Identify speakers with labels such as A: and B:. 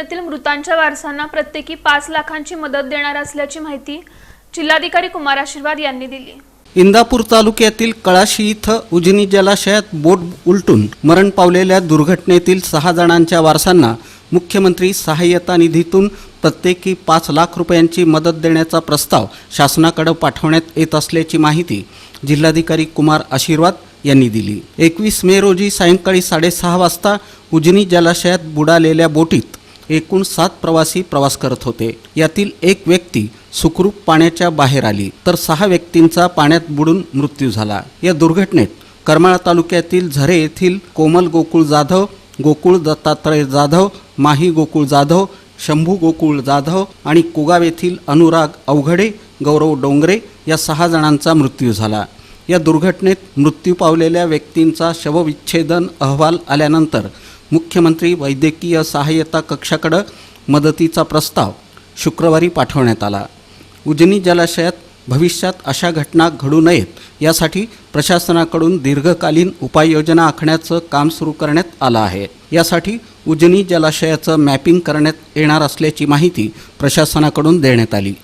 A: दुर्घटनेतील मृतांच्या वारसांना प्रत्येकी पाच लाखांची मदत देणार असल्याची माहिती जिल्हाधिकारी कुमार आशीर्वाद यांनी दिली.
B: इंदापूर तालुक्यातील कळाशी इथं उजनी जलाशयात बोट उलटून मरण पावलेल्या दुर्घटनेतील सहा जणांच्या वारसांना मुख्यमंत्री सहाय्यता निधीतून प्रत्येकी पाच लाख रुपयांची मदत देण्याचा प्रस्ताव शासनाकडे पाठवण्यात येत असल्याची माहिती जिल्हाधिकारी कुमार आशीर्वाद यांनी दिली. एकवीस मे रोजी सायंकाळी साडेसहा वाजता उजनी जलाशयात बुडालेल्या बोटीत एकूण सात प्रवासी प्रवास करत होते. यातील एक व्यक्ती सुखरूप पाण्याच्या बाहेर आली तर सहा व्यक्तींचा पाण्यात बुडून मृत्यू झाला. या दुर्घटनेत करमाळा तालुक्यातील झरे येथील कोमल गोकुळ जाधव गोकुळ दत्तात्रय जाधव माही गोकुळ जाधव शंभू गोकुळ जाधव आणि कुगाव येथील अनुराग अवघडे गौरव डोंगरे या सहा जणांचा मृत्यू झाला. या दुर्घटनेत मृत्यू पावलेल्या व्यक्तींचा शवविच्छेदन अहवाल आल्यानंतर मुख्यमंत्री वैद्यकीय सहाय्यता कक्षाकडं मदतीचा प्रस्ताव शुक्रवारी पाठवण्यात आला. उजनी जलाशयात भविष्यात अशा घटना घडू नयेत यासाठी प्रशासनाकडून दीर्घकालीन उपाययोजना आखण्याचं काम सुरू करण्यात आलं आहे. यासाठी उजनी जलाशयाचं मॅपिंग करण्यात येणार असल्याची माहिती प्रशासनाकडून देण्यात आली.